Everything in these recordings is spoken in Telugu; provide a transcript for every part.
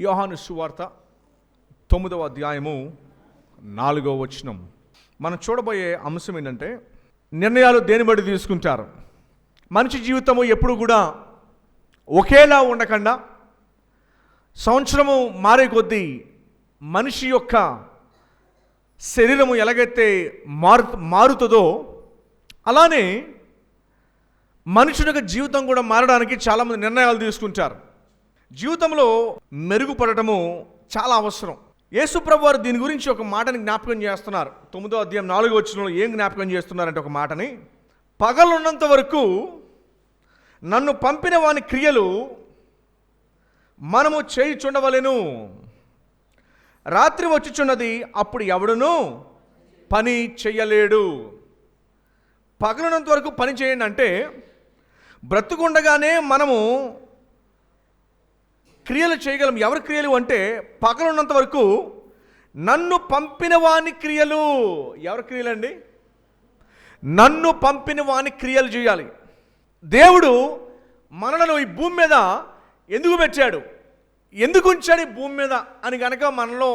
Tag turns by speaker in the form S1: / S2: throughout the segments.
S1: యోహాను సువార్త తొమ్మిదవ అధ్యాయము నాలుగవ వచనం. మనం చూడబోయే అంశం ఏంటంటే నిర్ణయాలు దేని బట్టి తీసుకుంటారు? మనిషి జీవితము ఎప్పుడు కూడా ఒకేలా ఉండకుండా సంవత్సరము మారే కొద్దీ మనిషి యొక్క శరీరము ఎలాగైతే మారు మారుతుందో అలానే మనుషుని యొక్క జీవితం కూడా మారడానికి చాలామంది నిర్ణయాలు తీసుకుంటారు. జీవితంలో మెరుగుపడటము చాలా అవసరం. యేసుప్రభు వారు దీని గురించి ఒక మాటని జ్ఞాపకం చేస్తున్నారు. తొమ్మిదో అధ్యాయం నాలుగో వచ్చిన ఏం జ్ఞాపకం చేస్తున్నారంటే ఒక మాటని పగలున్నంత వరకు నన్ను పంపిన వాని క్రియలు మనము చేయుచుండవలెను. రాత్రి వచ్చుచున్నది అప్పుడు ఎవడును పని చెయ్యలేడు. పగలనంత వరకు పని చేయండి అంటే బ్రతుకుండగానే మనము క్రియలు చేయగలం. ఎవరి క్రియలు అంటే పగలున్నంత వరకు నన్ను పంపిన వాని క్రియలు. ఎవరి క్రియలు అండి నన్ను పంపిన వాని క్రియలు చేయాలి. దేవుడు మనలను ఈ భూమి మీద ఎందుకు పెట్టాడు? ఎందుకు ఉంచాడు ఈ భూమి మీద అని కనుక మనలో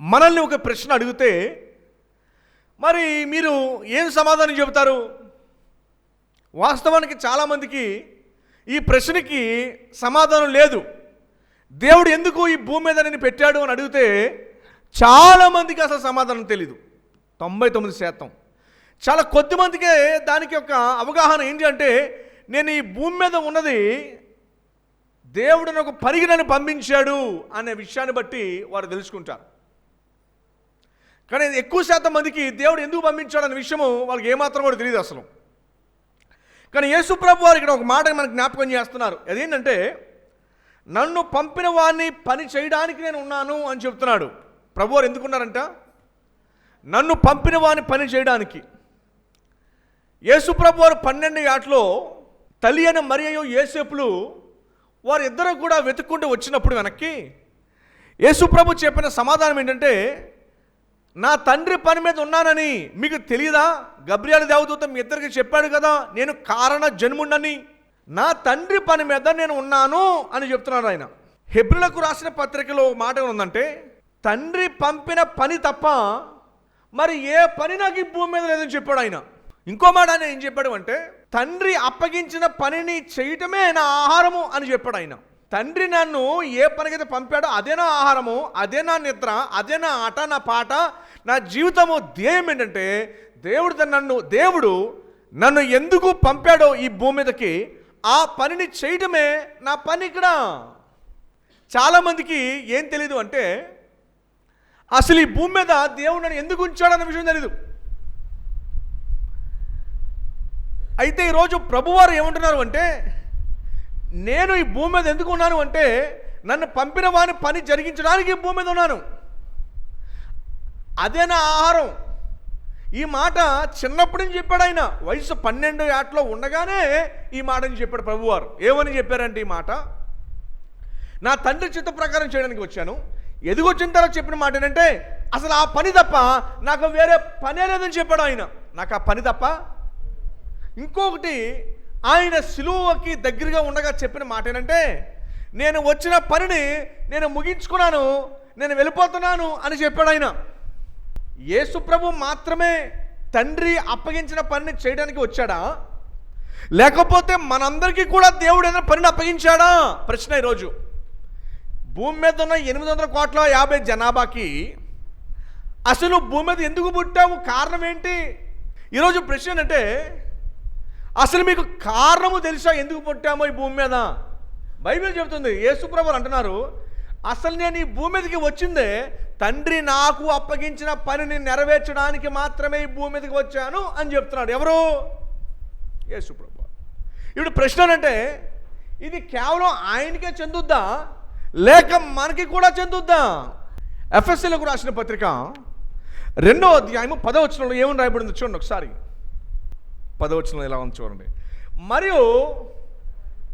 S1: మనల్ని ఒక ప్రశ్న అడిగితే మరి మీరు ఏం సమాధానం చెబుతారు? వాస్తవానికి చాలామందికి ఈ ప్రశ్నకి సమాధానం లేదు. దేవుడు ఎందుకు ఈ భూమి మీద నేను పెట్టాడు అని అడిగితే చాలామందికి అసలు సమాధానం తెలీదు. తొంభై తొమ్మిది శాతం. చాలా కొద్ది మందికే దానికి ఒక అవగాహన ఏంటి అంటే నేను ఈ భూమి మీద ఉన్నది దేవుడు నాకు పరిగణను పంపించాడు అనే విషయాన్ని బట్టి వారు తెలుసుకుంటారు. కానీ ఎక్కువ శాతం మందికి దేవుడు ఎందుకు పంపించాడు అనే విషయము వాళ్ళకి ఏమాత్రం కూడా తెలియదు అసలు. కానీ యేసుప్రభు వారు ఇక్కడ ఒక మాట మనకు జ్ఞాపకం చేస్తున్నారు. అదేంటంటే నన్ను పంపిన వారిని పని చేయడానికి నేను ఉన్నాను అని చెప్తున్నాడు. ప్రభు వారు ఎందుకున్నారంట? నన్ను పంపిన వారిని పని చేయడానికి. యేసుప్రభు వారు పన్నెండు యాట్లో తల్లి అయిన మరియు ఏసేపులు వారు ఇద్దరు కూడా వెతుక్కుంటూ వచ్చినప్పుడు వెనక్కి యేసుప్రభు చెప్పిన సమాధానం ఏంటంటే నా తండ్రి పని మీద ఉన్నానని మీకు తెలియదా గబ్రియాల దేవదూత మీ ఇద్దరికి చెప్పాడు కదా నేను కారణ జన్ముండని నా తండ్రి పని మీద నేను ఉన్నాను అని చెప్తున్నాడు ఆయన. హెబ్రిలకు రాసిన పత్రికలో మాట ఉందంటే తండ్రి పంపిన పని తప్ప మరి ఏ పని నాకు ఈ భూమి మీద లేదని చెప్పాడు ఆయన. ఇంకో మాట ఆయన ఏం చెప్పాడు అంటే తండ్రి అప్పగించిన పనిని చేయటమే నా ఆహారము అని చెప్పాడు ఆయన. తండ్రి నన్ను ఏ పనికైతే పంపాడో అదే నా ఆహారము అదే నా నిద్ర అదే నా ఆట నా పాట నా జీవితము ధ్యేయం ఏంటంటే దేవుడు నన్ను దేవుడు నన్ను ఎందుకు పంపాడో ఈ భూమి మీదకి ఆ పనిని చేయటమే నా పని ఇక్కడ చాలామందికి ఏం తెలీదు అంటే అసలు ఈ భూమి మీద దేవుడు నన్ను ఎందుకు ఉంచాడన్న విషయం తెలీదు. అయితే ఈరోజు ప్రభువారు ఏమంటున్నారు అంటే నేను ఈ భూమి మీద ఎందుకు ఉన్నాను అంటే నన్ను పంపిన వాని పని జరిగించడానికి ఈ భూమి మీద ఉన్నాను. అదే నా ఆహారం. ఈ మాట చిన్నప్పటి నుంచి చెప్పాడు ఆయన. వయసు పన్నెండు ఏటలో ఉండగానే ఈ మాటని చెప్పాడు ప్రభువారు. ఏమని చెప్పారంటే ఈ మాట? నా తండ్రి చిత్త ప్రకారం చేయడానికి వచ్చాను. ఎదిగొచ్చిన తర్వాత చెప్పిన మాట ఏంటంటే అసలు ఆ పని తప్ప నాకు వేరే పనే లేదని చెప్పాడు ఆయన. నాకు ఆ పని తప్ప? ఇంకొకటి ఆయన సిలువకి దగ్గరగా ఉండగా చెప్పిన మాట ఏంటంటే నేను వచ్చిన పనిని నేను ముగించుకున్నాను నేను వెళ్ళిపోతున్నాను అని చెప్పాడు ఆయన. యేసుప్రభు మాత్రమే తండ్రి అప్పగించిన పనిని చేయడానికి వచ్చాడా? లేకపోతే మనందరికీ కూడా దేవుడు ఏదైనా పనిని అప్పగించాడా? ప్రశ్న ఈరోజు. భూమి మీద ఉన్న ఎనిమిది వందల కోట్ల యాభై జనాభాకి అసలు భూమి మీద ఎందుకు పుట్టావు? కారణం ఏంటి? ఈరోజు ప్రశ్న ఏంటంటే అసలు మీకు కారణము తెలుసా ఎందుకు పుట్టామో ఈ భూమి మీద? బైబిల్ చెబుతుంది యేసుప్రభులు అంటున్నారు అసలు నేను ఈ భూమి మీదకి వచ్చిందే తండ్రి నాకు అప్పగించిన పనిని నెరవేర్చడానికి మాత్రమే ఈ భూమి మీదకి వచ్చాను అని చెప్తున్నాడు. ఎవరు? యేసుప్రభు ఇప్పుడు ప్రశ్న అంటే ఇది కేవలం ఆయనకే చెందుద్దా? లేక మనకి కూడా చెందుద్దా? ఎఫ్ఎస్సీలకు రాసిన పత్రిక రెండో అధ్యాయము పదవచనంలో ఏమని రాయబడింది చూడండి ఒకసారి. పదవచనం ఎలా ఉంది చూడండి. మరియు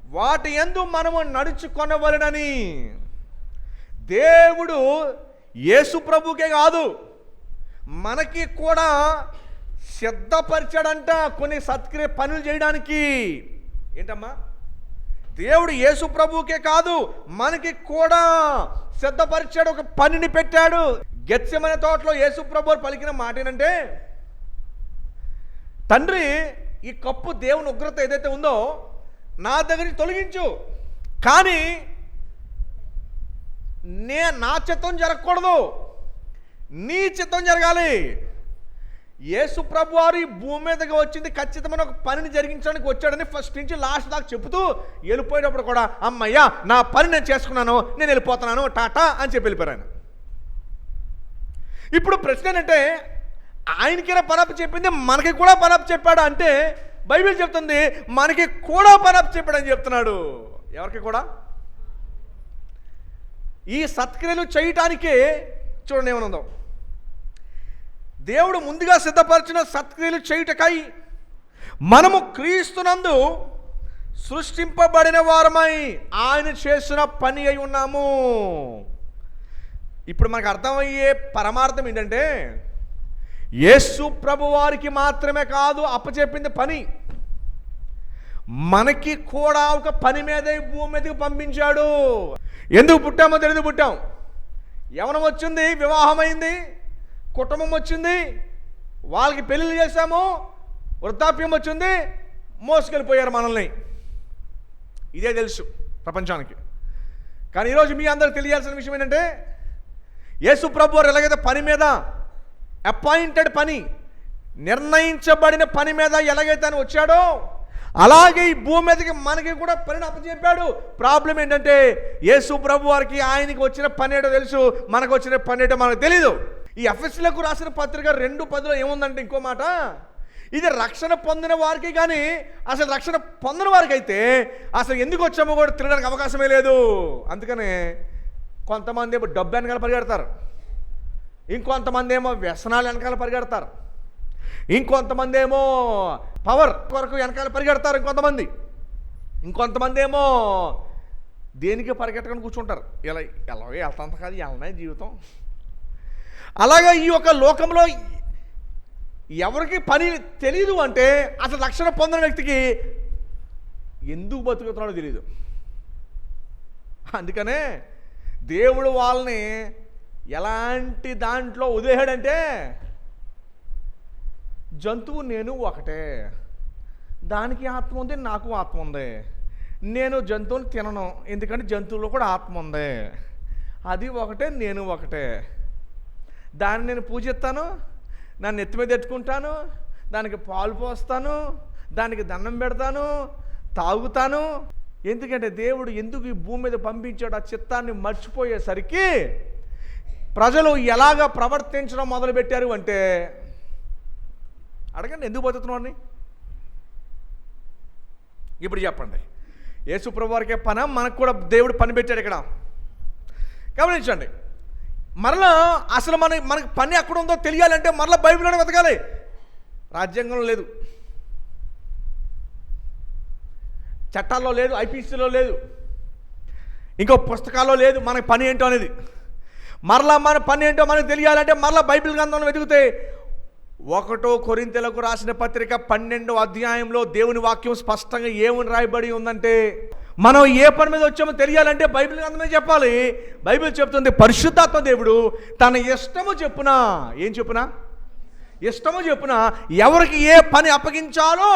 S1: వాటి ఎందు మనము నడుచుకొనవలనని దేవుడు యేసు ప్రభుకే కాదు. మనకి కూడా సిద్ధపరిచాడంట కొన్ని సత్క్రియ పనులు చేయడానికి. ఏంటమ్మా? దేవుడు యేసు ప్రభుకే కాదు మనకి కూడా సిద్ధపరిచాడు ఒక పనిని పెట్టాడు. గెత్సెమనే తోటలో యేసు ప్రభు పలికిన మాట ఏంటంటే తండ్రి ఈ కప్పు దేవుని ఉగ్రత ఏదైతే ఉందో నా దగ్గర నుంచి తొలగించు. కానీ నే నా చిత్తం జరగకూడదు. నీ చిత్తం జరగాలి. యేసు ప్రభు వారు ఈ భూమి మీదకి వచ్చింది ఖచ్చితమైన ఒక పనిని జరిగించడానికి వచ్చాడని ఫస్ట్ నుంచి లాస్ట్ దాకా చెబుతూ వెళ్ళిపోయేటప్పుడు కూడా అమ్మయ్యా నా పని నేను చేసుకున్నాను నేను వెళ్ళిపోతున్నాను టాటా అని చెప్పి వెళ్ళిపోయాను ఇప్పుడు ప్రశ్న ఏంటంటే ఆయనకైనా పనప్ చెప్పింది? మనకి కూడా పనప్ చెప్పాడు? అంటే బైబిల్ చెప్తుంది మనకి కూడా పనప్ చెప్పాడని చెప్తున్నాడు. ఎవరికి కూడా? ఈ సత్క్రియలు చేయటానికే చూడండి ఏమనుందో. దేవుడు ముందుగా సిద్ధపరిచిన సత్క్రియలు చేయుటకై మనము క్రీస్తునందు సృష్టింపబడిన వారమై ఆయన చేసిన పని అయి ఉన్నాము. ఇప్పుడు మనకు అర్థమయ్యే పరమార్థం ఏంటంటే యేసు ప్రభు వారికి మాత్రమే కాదు అప్పచెప్పింది పని. మనకి కూడా ఒక పని మీద భూమి మీదకి పంపించాడు. ఎందుకు పుట్టామో తెలియదు పుట్టాం. యవనం వచ్చింది వివాహమైంది కుటుంబం వచ్చింది వాళ్ళకి పెళ్ళిళ్ళు చేశాము వృద్ధాప్యం వచ్చింది మోసుకెళ్ళిపోయారు మనల్ని. ఇదే తెలుసు ప్రపంచానికి. కానీ ఈరోజు మీ అందరికి తెలియాల్సిన విషయం ఏంటంటే యేసు ప్రభు వారు ఎలాగైతే పని మీద అపాయింటెడ్ పని నిర్ణయించబడిన పని మీద ఎలాగైతే అని వచ్చాడో అలాగే ఈ భూమి మీదకి మనకి కూడా పనిని అప్పచెప్పాడు. ప్రాబ్లం ఏంటంటే యేసు ప్రభు వారికి ఆయనకి వచ్చిన పని ఏటో తెలుసు మనకు వచ్చిన పని మనకు తెలీదు. ఈ ఎఫ్ఎస్లకు రాసిన పత్రిక రెండు పదిలో ఏముందంటే ఇంకో మాట? ఇది రక్షణ పొందిన వారికి కానీ అసలు రక్షణ పొందిన వారికి అయితే అసలు ఎందుకు వచ్చామో కూడా తినడానికి అవకాశమే లేదు. అందుకనే కొంతమంది ఏమో డబ్బు వెనకాల పరిగెడతారు. ఇంకొంతమంది ఏమో వ్యసనాలు వెనకాల పరిగెడతారు. ఇంకొంతమంది ఏమో పవర్ కొరకు వెనకాల పరిగెడతారు ఇంకొంతమంది. ఇంకొంతమంది ఏమో దేనికి పరిగెట్టకుండా కూర్చుంటారు. ఇలా ఎలా వెళ్తాంత కాదు ఎలానే జీవితం. అలాగా ఈ యొక్క లోకంలో ఎవరికి పని తెలియదు అంటే అసలు రక్షణ పొందిన వ్యక్తికి ఎందుకు బతుకుతున్నాడో తెలియదు అందుకనే దేవుడు వాళ్ళని ఎలాంటి దాంట్లో వదిలేశాడంటే జంతువు నేను ఒకటే. దానికి ఆత్మ ఉంది నాకు ఆత్మ ఉంది. నేను జంతువుని తినను ఎందుకంటే జంతువులో కూడా ఆత్మ ఉంది. అది ఒకటే నేను ఒకటే. దాన్ని నేను పూజిస్తాను నన్ను ఎత్తి మీద ఎట్టుకుంటాను దానికి పాలు పోస్తాను దానికి దండం పెడతాను తాగుతాను. ఎందుకంటే దేవుడు ఎందుకు ఈ భూమి మీద పంపించాడు ఆ చిత్తాన్ని మర్చిపోయేసరికి ప్రజలు ఎలాగ ప్రవర్తించడం మొదలుపెట్టారు అంటే అడగండి ఎందుకు బతుకుతున్నావు అని ఇప్పుడు చెప్పండి. యేసుప్రభు వారికే పన మనకు కూడా దేవుడు పని పెట్టాడు ఇక్కడ. గమనించండి. మరలా అసలు మన మనకి పని ఎక్కడ ఉందో తెలియాలంటే మరలా బైబిల్లోనే వెతకాలి. రాజ్యాంగంలో లేదు. చట్టాల్లో లేదు ఐపీసీలో లేదు. ఇంకో పుస్తకాల్లో లేదు మనకి పని ఏంటో అనేది. మరలా మన పని ఏంటో మనకు తెలియాలంటే మరలా బైబిల్ గ్రంథంలో వెతికితే ఒకటో కొరింతలకు రాసిన పత్రిక పన్నెండో అధ్యాయంలో దేవుని వాక్యం స్పష్టంగా ఏమని రాయబడి ఉందంటే మనం ఏ పని మీద వచ్చామో తెలియాలంటే బైబిల్ అందమే చెప్పాలి. బైబిల్ చెప్తుంది పరిశుద్ధాత్మ దేవుడు తన ఇష్టము చెప్పున ఏం చెప్పున? ఇష్టము చెప్పున ఎవరికి ఏ పని అప్పగించాలో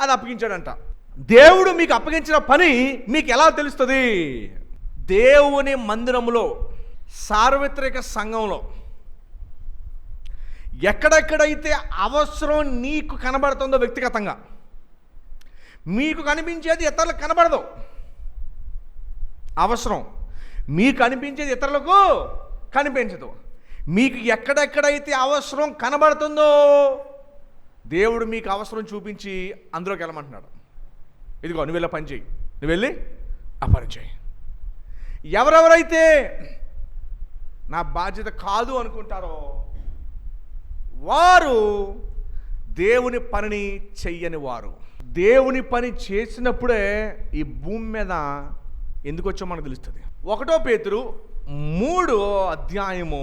S1: అది అప్పగించాడంట. దేవుడు మీకు అప్పగించిన పని మీకు ఎలా తెలుస్తుంది? దేవుని మందిరంలో సార్వత్రిక సంఘంలో ఎక్కడెక్కడైతే అవసరం నీకు కనబడుతుందో వ్యక్తిగతంగా మీకు కనిపించేది ఇతరులకు కనబడదు. అవసరం మీకు కనిపించేది ఇతరులకు కనిపించదు. మీకు ఎక్కడెక్కడైతే అవసరం కనబడుతుందో దేవుడు మీకు అవసరం చూపించి అందులోకి వెళ్ళమంటున్నాడు. ఇదిగో నువ్వు వెళ్ళి పని చేయి నువ్వు వెళ్ళి ఆ పని చేయి ఎవరెవరైతే నా బాధ్యత కాదు అనుకుంటారో వారు దేవుని పనిని చెయ్యని వారు. దేవుని పని చేసినప్పుడే ఈ భూమి మీద ఎందుకు వచ్చో మనకు తెలుస్తుంది. ఒకటో పేతురు మూడో అధ్యాయము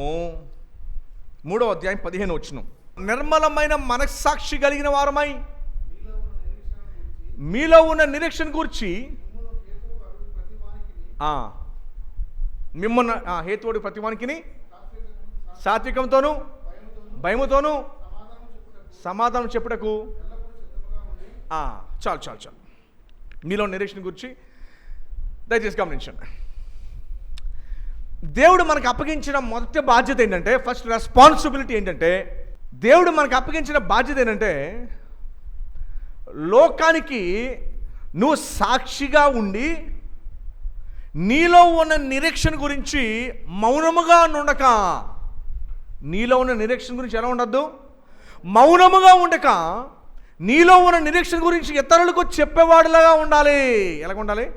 S1: మూడో అధ్యాయం పదిహేను వచ్చిన నిర్మలమైన మనస్సాక్షి కలిగిన వారమై మీలో ఉన్న నిరీక్షణ గురించి మిమ్మల్ని హేతువుడి ప్రతివానికి సాత్వికంతోనూ భయముతోనూ సమాధానం చెప్పుటకు చాలు చాలు చాలు. మీలో నిరీక్షణ గురించి దయచేసి గమనించండి. దేవుడు మనకు అప్పగించిన మొదటి బాధ్యత ఏంటంటే ఫస్ట్ రెస్పాన్సిబిలిటీ ఏంటంటే దేవుడు మనకు అప్పగించిన బాధ్యత ఏంటంటే లోకానికి నువ్వు సాక్షిగా ఉండి నీలో ఉన్న నిరీక్షణ గురించి మౌనముగా నుండక నీలో ఉన్న నిరీక్షణ గురించి ఎలా ఉండద్దు? మౌనముగా ఉండక నీలో ఉన్న నిరీక్షణ గురించి ఇతరులకు చెప్పేవాడిలాగా ఉండాలి. ఎలా ఉండాలి?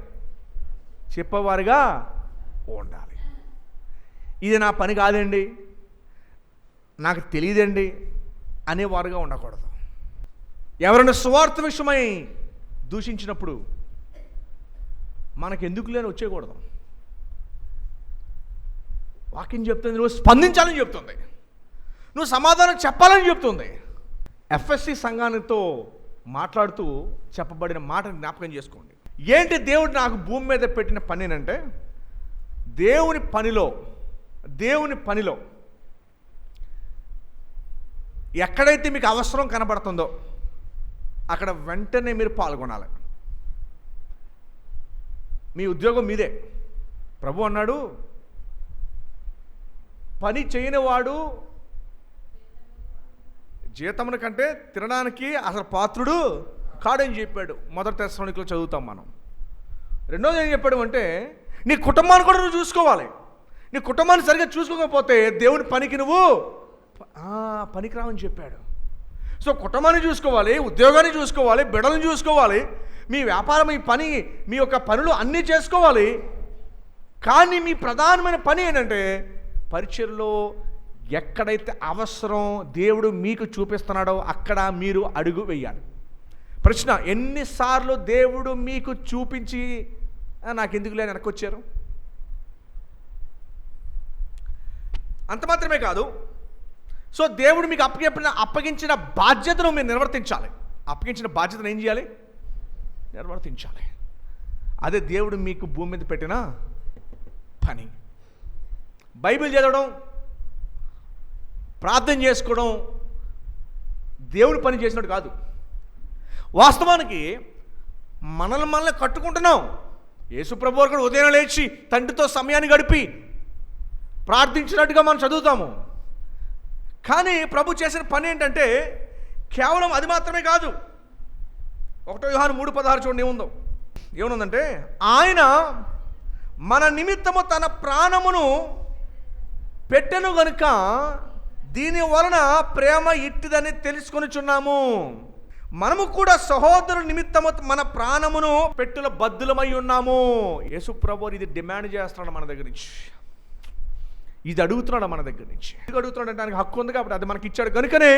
S1: చెప్పేవారిగా ఉండాలి. ఇది నా పని కాదండి. నాకు తెలియదండి అనేవారుగా ఉండకూడదు. ఎవరైనా స్వార్థ విషయమై దూషించినప్పుడు మనకు ఎందుకు లేని వచ్చేయకూడదు. వాక్యం చెప్తుంది నువ్వు స్పందించాలని చెప్తుంది. నువ్వు సమాధానం చెప్పాలని చెప్తుంది. ఎఫ్ఎస్సి సంఘానితో మాట్లాడుతూ చెప్పబడిన మాటను జ్ఞాపకం చేసుకోండి. ఏంటి దేవుడు నాకు భూమి మీద పెట్టిన పని అంటే దేవుని పనిలో దేవుని పనిలో ఎక్కడైతే మీకు అవసరం కనబడుతుందో అక్కడ వెంటనే మీరు పాల్గొనాలి. మీ ఉద్యోగం మీదే. ప్రభు అన్నాడు పని చేయనివాడు జీతమున కంటే తినడానికి అసలు పాత్రుడు కాడని చెప్పాడు. మొదటి తెశలోనికలో చదువుతాం మనం. రెండోది ఏం చెప్పాడు అంటే నీ కుటుంబాన్ని కూడా నువ్వు చూసుకోవాలి. నీ కుటుంబాన్ని సరిగ్గా చూసుకోకపోతే దేవుని పనికి నువ్వు పనికిరావని చెప్పాడు. సో కుటుంబాన్ని చూసుకోవాలి ఉద్యోగాన్ని చూసుకోవాలి బిడలను చూసుకోవాలి మీ వ్యాపారం మీ పని మీ యొక్క పనులు అన్నీ చేసుకోవాలి. కానీ మీ ప్రధానమైన పని ఏంటంటే పరిచయలో ఎక్కడైతే అవసరం దేవుడు మీకు చూపిస్తున్నాడో అక్కడ మీరు అడుగు వేయాలి. ప్రశ్న ఎన్నిసార్లు దేవుడు మీకు చూపించి నాకు ఎందుకు లేని వెనకొచ్చారు అంత మాత్రమే కాదు. సో దేవుడు మీకు అప్పగించిన అప్పగించిన బాధ్యతను మీరు నిర్వర్తించాలి. అప్పగించిన బాధ్యతను ఏం చేయాలి? నిర్వర్తించాలి. అదే దేవుడు మీకు భూమి మీద పెట్టిన పని. బైబిల్ చదవడం ప్రార్థన చేసుకోవడం దేవుడు పని చేసినట్టు కాదు. వాస్తవానికి మనల్ని మనల్ని కట్టుకుంటున్నాం. యేసుప్రభు వారు కూడా ఉదయం లేచి తండ్రితో సమయాన్ని గడిపి ప్రార్థించినట్టుగా మనం చదువుతాము. కానీ ప్రభు చేసిన పని ఏంటంటే కేవలం అది మాత్రమే కాదు. ఒకటో వ్యూహాన్ని మూడు పదహారు చూడండి ఏముందో. ఏముందంటే ఆయన మన నిమిత్తము తన ప్రాణమును పెట్టెను గనుక దీని వలన ప్రేమ ఇట్టిదని తెలుసుకొనిచున్నాము. మనము కూడా సహోదరు నిమిత్తము మన ప్రాణమును పెట్టుల బద్దులమై ఉన్నాము. యేసు ప్రభు ఇది డిమాండ్ చేస్తున్నాడు మన దగ్గర నుంచి. ఇది అడుగుతున్నాడు మన దగ్గర నుంచి. ఎందుకు అడుగుతున్నాడు అంటే దానికి హక్కు ఉంది కాబట్టి అది మనకి ఇచ్చాడు కనుకనే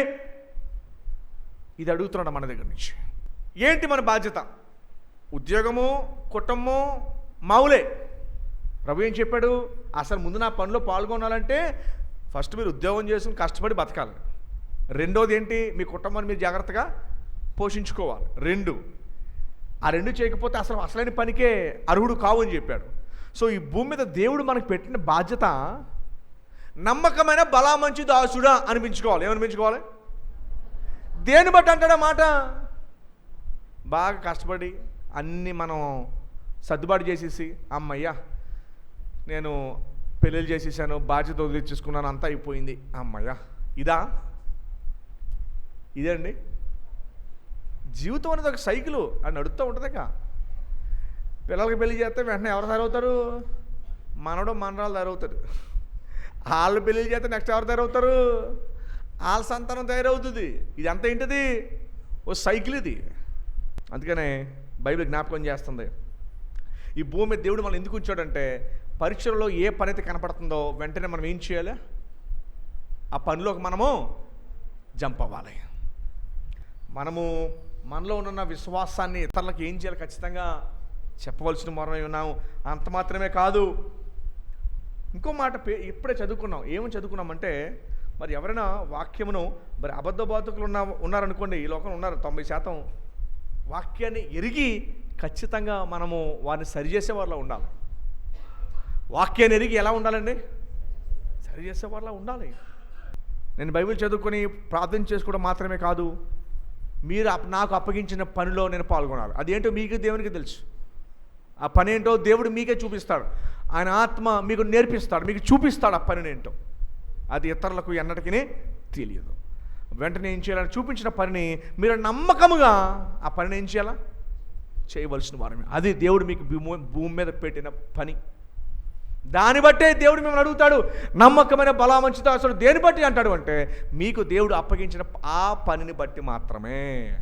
S1: ఇది అడుగుతున్నాడు మన దగ్గర నుంచి. ఏంటి మన బాధ్యత? ఉద్యోగము కుటుంబం మావులే. ప్రభు ఏం చెప్పాడు? అసలు ముందు నా పనిలో పాల్గొనాలంటే ఫస్ట్ మీరు ఉద్యోగం చేసుకుని కష్టపడి బతకాలి. రెండోది ఏంటి? మీ కుటుంబాన్ని మీరు జాగ్రత్తగా పోషించుకోవాలి. రెండు ఆ రెండు చేయకపోతే అసలు అసలైన పనికే అర్హుడు కావు అని చెప్పాడు. సో ఈ భూమి మీద దేవుడు మనకు పెట్టిన బాధ్యత నమ్మకమైన బలా మంచి దాసుడా అనిపించుకోవాలి. ఏమనిపించుకోవాలి? దేని బట్టి అంటాడా మాట? బాగా కష్టపడి అన్నీ మనం సర్దుబాటు చేసేసి అమ్మయ్యా నేను పెళ్ళిళ్ళు చేసేసాను బాధ్యత వదిలించేసుకున్నాను అంతా అయిపోయింది. అమ్మయ్యా ఇదా? ఇదే అండి. జీవితం అనేది ఒక సైకిల్ అని నడుస్తూ ఉంటుందిక పిల్లలకి పెళ్ళి చేస్తే వెంటనే ఎవరు తయారవుతారు? మనడు మనరాలు తయారవుతాడు వాళ్ళు పెళ్ళి చేస్తే నెక్స్ట్ ఎవరు తయారవుతారు? వాళ్ళ సంతానం తయారవుతుంది. ఇది అంత ఏంటిది? ఓ సైకిల్ ఇది. అందుకనే బైబిల్ జ్ఞాపకం చేస్తుంది. ఈ భూమి దేవుడు మనం ఎందుకు ఉంచాడంటే పరీక్షలో ఏ పని అయితే కనపడుతుందో వెంటనే మనం ఏం చేయాలి? ఆ పనిలోకి మనము జంప్ అవ్వాలి. మనము మనలో ఉన్న విశ్వాసాన్ని ఇతరులకు ఏం చేయాలి ఖచ్చితంగా చెప్పవలసిన మరణం ఉన్నాము. అంత మాత్రమే కాదు. ఇంకో మాట పే- ఇప్పుడే చదువుకున్నాం. ఏమని చదువుకున్నామంటే మరి ఎవరైనా వాక్యమును మరి అబద్ధ బాధకులు ఉన్న ఉన్నారనుకోండి ఈ లోకంలో ఉన్నారు తొంభై శాతం. వాక్యాన్ని ఎరిగి ఖచ్చితంగా మనము వారిని సరిచేసే వారిలో ఉండాలి. వాక్యాన్ని ఎరిగి ఎలా ఉండాలండి? సరి చేసేవాళ్ళ ఉండాలి. నేను బైబిల్ చదువుకొని ప్రార్థన చేసుకోవడం మాత్రమే కాదు మీరు అప్- నాకు అప్పగించిన పనిలో నేను పాల్గొనాలి. అదేంటో మీకు దేవునికి తెలుసు. ఆ పని ఏంటో దేవుడు మీకే చూపిస్తాడు. ఆయన ఆత్మ మీకు నేర్పిస్తాడు మీకు చూపిస్తాడు ఆ పనిని ఏంటో అది ఇతరులకు ఎన్నటికీ తెలియదు. వెంటనే ఏం చేయాలని చూపించిన పనిని మీరు నమ్మకముగా ఆ పనిని ఏం చేయాలా? చేయవలసిన వారమే. అది దేవుడు మీకు భూమి భూమి మీద పెట్టిన పని. దాన్ని బట్టే దేవుడు మిమ్మల్ని అడుగుతాడు నమ్మకమైన బలామంచితో అసలు దేని బట్టి అంటాడు అంటే మీకు దేవుడు అప్పగించిన ఆ పనిని బట్టి మాత్రమే.